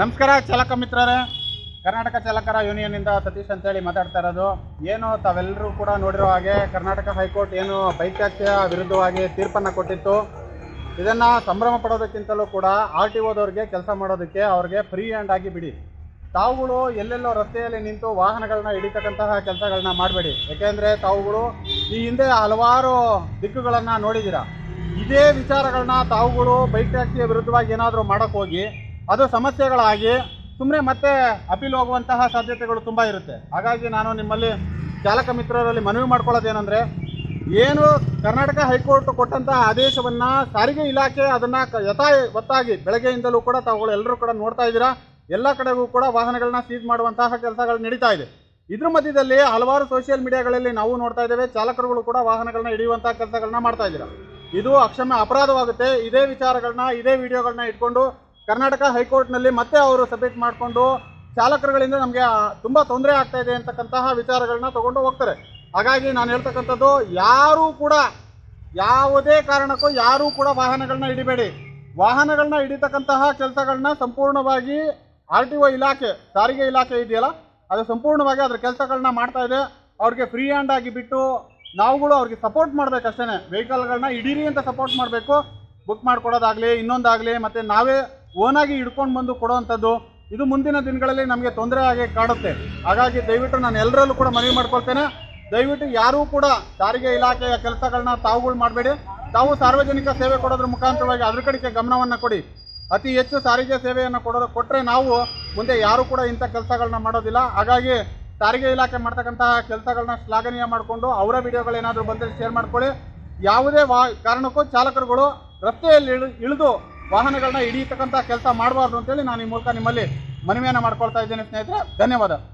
ನಮಸ್ಕಾರ ಚಾಲಕ ಮಿತ್ರರೇ. ಕರ್ನಾಟಕ ಚಾಲಕರ ಯೂನಿಯನ್ನಿಂದ ಸತೀಶ್ ಅಂತೇಳಿ ಮಾತಾಡ್ತಾ ಇರೋದು. ಏನು ತಾವೆಲ್ಲರೂ ಕೂಡ ನೋಡಿರೋ ಹಾಗೆ ಕರ್ನಾಟಕ ಹೈಕೋರ್ಟ್ ಏನು ಬೈಕ್ ವಿರುದ್ಧವಾಗಿ ತೀರ್ಪನ್ನು ಕೊಟ್ಟಿತ್ತು. ಇದನ್ನು ಸಂಭ್ರಮ ಪಡೋದಕ್ಕಿಂತಲೂ ಕೂಡ ಆರ್ ಟಿ ಓದವ್ರಿಗೆ ಕೆಲಸ ಮಾಡೋದಕ್ಕೆ ಅವ್ರಿಗೆ ಫ್ರೀ ಹ್ಯಾಂಡ್ ಆಗಿ ಬಿಡಿ. ತಾವುಗಳು ಎಲ್ಲೆಲ್ಲೋ ರಸ್ತೆಯಲ್ಲಿ ನಿಂತು ವಾಹನಗಳನ್ನ ಹಿಡಿತಕ್ಕಂತಹ ಕೆಲಸಗಳನ್ನ ಮಾಡಬೇಡಿ. ಯಾಕೆಂದರೆ ತಾವುಗಳು ಈ ಹಿಂದೆ ಹಲವಾರು ದಿಕ್ಕುಗಳನ್ನು ನೋಡಿದ್ದೀರಾ. ಇದೇ ವಿಚಾರಗಳನ್ನ ತಾವುಗಳು ಬೈಕ್ ಟ್ಯಾಕ್ಸಿಯ ವಿರುದ್ಧವಾಗಿ ಏನಾದರೂ ಮಾಡೋಕ್ಕೆ ಹೋಗಿ ಅದು ಸಮಸ್ಯೆಗಳಾಗಿ ಸುಮ್ಮನೆ ಮತ್ತೆ ಅಪೀಲ್ ಹೋಗುವಂತಹ ಸಾಧ್ಯತೆಗಳು ತುಂಬ ಇರುತ್ತೆ. ಹಾಗಾಗಿ ನಾನು ನಿಮ್ಮಲ್ಲಿ ಚಾಲಕ ಮಿತ್ರರಲ್ಲಿ ಮನವಿ ಮಾಡ್ಕೊಳ್ಳೋದೇನೆಂದರೆ ಏನು ಕರ್ನಾಟಕ ಹೈಕೋರ್ಟ್ ಕೊಟ್ಟಂತಹ ಆದೇಶವನ್ನ ಸಾರಿಗೆ ಇಲಾಖೆ ಅದನ್ನ ಯಥಾ ಒತ್ತಾಗಿ ಬೆಳಗ್ಗೆಯಿಂದಲೂ ಕೂಡ ತಾವುಗಳು ಎಲ್ಲರೂ ಕೂಡ ನೋಡ್ತಾ ಇದ್ದೀರಾ. ಎಲ್ಲ ಕಡೆಗೂ ಕೂಡ ವಾಹನಗಳನ್ನ ಸೀಸ್ ಮಾಡುವಂತಹ ಕೆಲಸಗಳು ನಡೀತಾ ಇದೆ. ಇದ್ರ ಮಧ್ಯದಲ್ಲಿ ಹಲವಾರು ಸೋಷಿಯಲ್ ಮೀಡಿಯಾಗಳಲ್ಲಿ ನಾವು ನೋಡ್ತಾ ಇದ್ದೇವೆ, ಚಾಲಕರುಗಳು ಕೂಡ ವಾಹನಗಳನ್ನ ಹಿಡಿಯುವಂತಹ ಕೆಲಸಗಳನ್ನ ಮಾಡ್ತಾ ಇದ್ದೀರಾ. ಇದು ಅಕ್ಷಮ್ಯ ಅಪರಾಧವಾಗುತ್ತೆ. ಇದೇ ವಿಚಾರಗಳನ್ನ ಇದೇ ವಿಡಿಯೋಗಳನ್ನ ಇಟ್ಕೊಂಡು ಕರ್ನಾಟಕ ಹೈಕೋರ್ಟ್ನಲ್ಲಿ ಮತ್ತೆ ಅವರು ಸಬ್ಮಿಟ್ ಮಾಡಿಕೊಂಡು ಚಾಲಕರುಗಳಿಂದ ನಮಗೆ ತುಂಬ ತೊಂದರೆ ಆಗ್ತಾ ಇದೆ ಅಂತಕ್ಕಂತಹ ವಿಚಾರಗಳನ್ನ ತಗೊಂಡು ಹೋಗ್ತಾರೆ. ಹಾಗಾಗಿ ನಾನು ಹೇಳ್ತಕ್ಕಂಥದ್ದು, ಯಾರೂ ಕೂಡ ಯಾವುದೇ ಕಾರಣಕ್ಕೂ ಯಾರೂ ಕೂಡ ವಾಹನಗಳನ್ನ ಹಿಡಿಬೇಡಿ. ವಾಹನಗಳನ್ನ ಹಿಡಿತಕ್ಕಂತಹ ಕೆಲಸಗಳನ್ನ ಸಂಪೂರ್ಣವಾಗಿ ಆರ್ ಟಿ ಒ ಇಲಾಖೆ, ಸಾರಿಗೆ ಇಲಾಖೆ ಇದೆಯಲ್ಲ, ಅದು ಸಂಪೂರ್ಣವಾಗಿ ಅದ್ರ ಕೆಲಸಗಳನ್ನ ಮಾಡ್ತಾ ಇದೆ. ಅವ್ರಿಗೆ ಫ್ರೀ ಹ್ಯಾಂಡ್ ಆಗಿ ಬಿಟ್ಟು ನಾವುಗಳು ಅವ್ರಿಗೆ ಸಪೋರ್ಟ್ ಮಾಡ್ಬೇಕಷ್ಟೇ ವೆಹಿಕಲ್ಗಳನ್ನ ಹಿಡೀರಿ ಅಂತ ಸಪೋರ್ಟ್ ಮಾಡಬೇಕು. ಬುಕ್ ಮಾಡಿಕೊಡೋದಾಗಲಿ, ಇನ್ನೊಂದಾಗಲಿ, ಮತ್ತು ನಾವೇ ಓನಾಗಿ ಹಿಡ್ಕೊಂಡು ಬಂದು ಕೊಡುವಂಥದ್ದು ಇದು ಮುಂದಿನ ದಿನಗಳಲ್ಲಿ ನಮಗೆ ತೊಂದರೆ ಆಗಿ ಕಾಡುತ್ತೆ ಹಾಗಾಗಿ ದಯವಿಟ್ಟು ನಾನು ಎಲ್ಲರಲ್ಲೂ ಕೂಡ ಮನವಿ ಮಾಡ್ಕೊಳ್ತೇನೆ. ದಯವಿಟ್ಟು ಯಾರೂ ಕೂಡ ಸಾರಿಗೆ ಇಲಾಖೆಯ ಕೆಲಸಗಳನ್ನ ತಾವುಗಳು ಮಾಡಬೇಡಿ. ತಾವು ಸಾರ್ವಜನಿಕ ಸೇವೆ ಕೊಡೋದ್ರ ಮುಖಾಂತರವಾಗಿ ಅದ್ರ ಕಡೆಗೆ ಗಮನವನ್ನು ಕೊಡಿ. ಅತಿ ಹೆಚ್ಚು ಸಾರಿಗೆ ಸೇವೆಯನ್ನು ಕೊಡೋದು ಕೊಟ್ಟರೆ ನಾವು ಮುಂದೆ ಯಾರೂ ಕೂಡ ಇಂಥ ಕೆಲಸಗಳನ್ನ ಮಾಡೋದಿಲ್ಲ. ಹಾಗಾಗಿ ಸಾರಿಗೆ ಇಲಾಖೆ ಮಾಡ್ತಕ್ಕಂತಹ ಕೆಲಸಗಳನ್ನ ಶ್ಲಾಘನೀಯ ಮಾಡಿಕೊಂಡು ಅವರ ವಿಡಿಯೋಗಳೇನಾದರೂ ಬಂದರೆ ಶೇರ್ ಮಾಡ್ಕೊಳ್ಳಿ. ಯಾವುದೇ ವಾ, ಕಾರಣಕ್ಕೂ ಚಾಲಕರುಗಳು ರಸ್ತೆಯಲ್ಲಿ ಇಳಿ, ಇಳಿದು ವಾಹನಗಳನ್ನ ಹಿಡಿಯತಕ್ಕಂಥ ಕೆಲಸ ಮಾಡಬಾರ್ದು ಅಂತೇಳಿ ನಾನು ಈ ಮೂಲಕ ನಿಮ್ಮಲ್ಲಿ ಮನವಿಯನ್ನು ಮಾಡ್ಕೊಳ್ತಾ ಇದ್ದೇನೆ ಸ್ನೇಹಿತರೆ. ಧನ್ಯವಾದ.